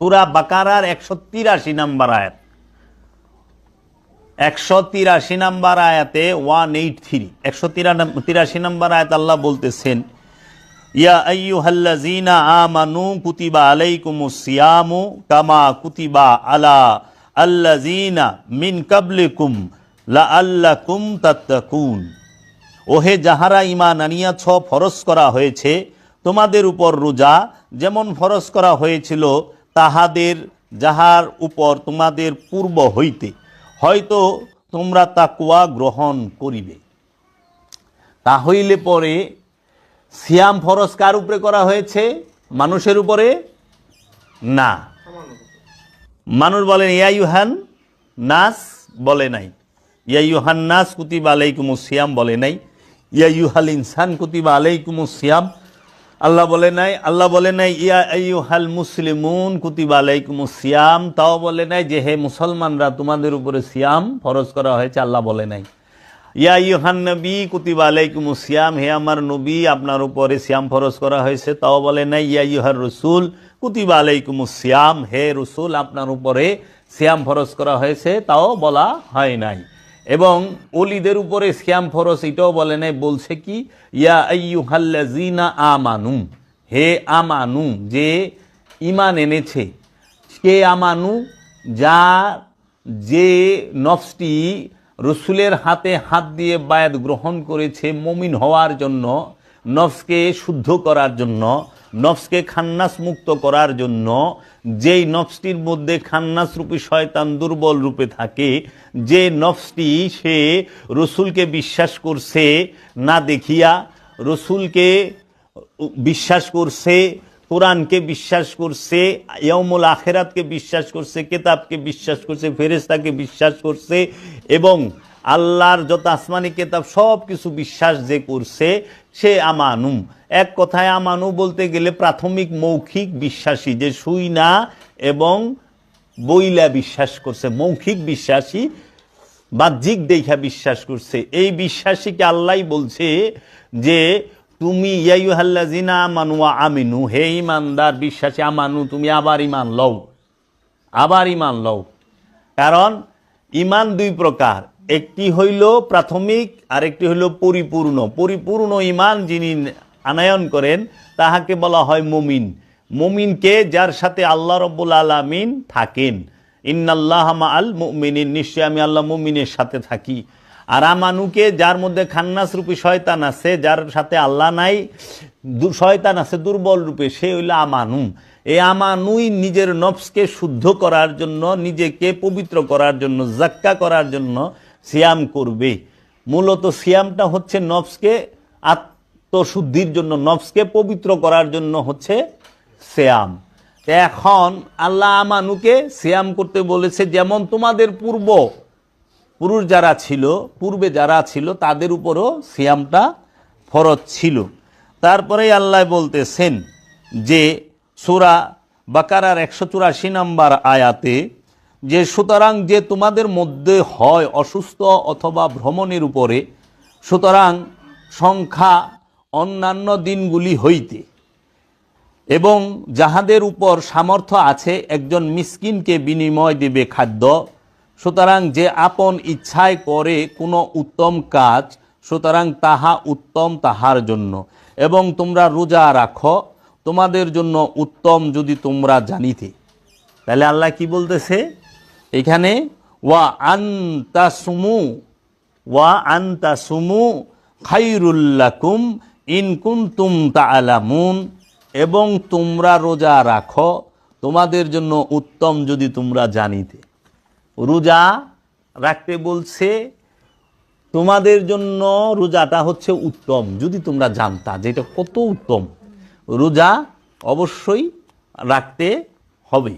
পুরা বাকারার একশো তিরাশি নাম্বার আয়াত। একশো তিরাশি নাম্বার আয়াতে ওয়ান এইট থ্রি। একশো তিরাশি নাম্বার আয়াত আল্লাহ বলতেছেন, ইয়া আইয়ুহাল্লাযীনা আমানু কুতিবা আলাইকুমুস সিয়ামু কামা কুতিবা আলা আল্লাযীনা মিন কাবলিকুম লাআল্লাকুম তাত্তাকুন। ওহে যাহারা ঈমান আনিয়াছ, ফরজ করা হয়েছে, তোমাদের উপর রোজা যেমন ফরজ করা হয়েছিল তাহাদের যাহার উপর তোমাদের পূর্ব হইতে, হয়তো তোমরা তা তাকুয়া গ্রহণ করিবে। তা হইলে পরে সিয়াম ফরজ কার উপরে করা হয়েছে? মানুষের উপরে? না। মানুষ বলেন ইয়াইহান নাস বলে নাই। ইয়াইহান নাস কুতিবা আলাইকুমু সিয়াম বলে নাই। ইয়াইহাল ইনসান কুতিবা আলাইকুম সিয়াম আল্লাহ বলে নাই, আল্লাহ বলে নাই, ইয়া আইয়ুহাল মুসলিমুন কুতিবা আলাইকুম সিয়াম। তাও বলে নাই যে, হে মুসলমানরা, তোমাদের উপরে সিয়াম ফরজ করা হয়েছে। আল্লাহ বলে নাই। ইয়া ইউহান নবী কুতিবা আলাইকুম সিয়াম। হে আমার নবী, আপনার উপরে সিয়াম ফরজ করা হয়েছে। তাও বলে নাই, ইয়া ইউহার রসুল কুতিবা আলাইকুম সিয়াম। হে রসুল, আপনার উপরে সিয়াম ফরজ করা হয়েছে। তাও বলা হয় নাই। এবং অলিদের উপরে সিয়াম ফরজ, এটাও বলে নাই, বলছে কি, ইয়া আইয়ুহাল্লাযীনা আমানু, হে আমানু, যে ইমান এনেছে, কে আমানু, যা, যে নফসটি রসুলের হাতে হাত দিয়ে বায়াত গ্রহণ করেছে মমিন হওয়ার জন্য, নফসকে শুদ্ধ করার জন্য নফসকে খান্নাস মুক্ত করার জন্য যেই নফসটির মধ্যে খান্নাস রূপী শয়তান দুর্বল রূপে থাকে, যে নফসটি সে রসুলকে বিশ্বাস করছে না দেখিয়া, রসুলকে বিশ্বাস করছে, কোরআনকে বিশ্বাস করছে ইয়মুল আখেরাতকে বিশ্বাস করছে, কেতাবকে বিশ্বাস করছে ফেরেস্তাকে বিশ্বাস করছে এবং আল্লাহর যত আসমানি কেতাব সব কিছু বিশ্বাস যে করছে, সে আমানু। এক কথায় আমানু বলতে গেলে প্রাথমিক মৌখিক বিশ্বাসী যে শুই না এবং বইলা বিশ্বাস করছে, মৌখিক বিশ্বাসী, বাহ্যিক দেখা বিশ্বাস করছে। এই বিশ্বাসীকে আল্লাহ বলছে যে, তুমি আমিনু হে ইমানদার বিশ্বাসী, আমানু, তুমি আবার ইমান লও। আবার ইমান লও। কারণ ইমান দুই প্রকার। একটি হইল প্রাথমিক আর একটি হইল পরিপূর্ণ। পরিপূর্ণ ইমান যিনি আনায়ন করেন, তাহাকে বলা হয় মুমিন। মুমিনকে যার সাথে আল্লাহ রব্বুল আলমিন থাকেন। ইন্নাল্লাহ আল মুমিনিন। নিশ্চয় আমি আল্লাহ মুমিনের সাথে থাকি। আর আমানুকে যার মধ্যে খান্নাস রূপী শয়তান আছে, যার সাথে আল্লাহ নাই শয়তান আছে, দুর্বল রূপে, সে হইল আমানু। এই আমানুই নিজের নফসকে শুদ্ধ করার জন্য, নিজেকে পবিত্র করার জন্য, জাক্কা করার জন্য সিয়াম করবে। মূলত সিয়ামটা হচ্ছে নফসকে আত্মশুদ্ধির জন্য, নফসকে পবিত্র করার জন্য হচ্ছে সিয়াম। এখন আল্লাহ আমানুকে সিয়াম করতে বলেছে, যেমন তোমাদের পূর্ব পুরুষ যারা ছিল, পূর্বে যারা ছিল, তাদের উপরও সিয়ামটা ফরজ ছিল। তারপরে আল্লাহ বলতেছেন যে, সুরা বাকারার একশো চুরাশি নম্বর আয়াতে যে সুতরাং যে তোমাদের মধ্যে হয় অসুস্থ অথবা ভ্রমণের উপরে, সুতরাং সংখ্যা অন্যান্য দিনগুলি হইতে এবং যাহাদের উপর সামর্থ্য আছে একজন মিসকিনকে বিনিময় দেবে খাদ্য, সুতরাং যে আপন ইচ্ছায় করে কোনো উত্তম কাজ, সুতরাং তাহা উত্তম তাহার জন্য। এবং তোমরা রোজা রাখো, তোমাদের জন্য উত্তম যদি তোমরা জানিতে। তাহলে আল্লাহ কি বলতেছে? এখানে ওয়া আন্তা সুমু, ওয়া আন্তা সুমু খাইরুল্লাকুম ইনকুন্তুম তাআলামুন, এবং তোমরা রোজা রাখো, তোমাদের জন্য উত্তম যদি তোমরা জানিতে। রোজা রাখতে বলছে, তোমাদের জন্য রোজাটা হচ্ছে উত্তম যদি তোমরা জানতা যেটা কত উত্তম। রোজা অবশ্যই রাখতে হবে।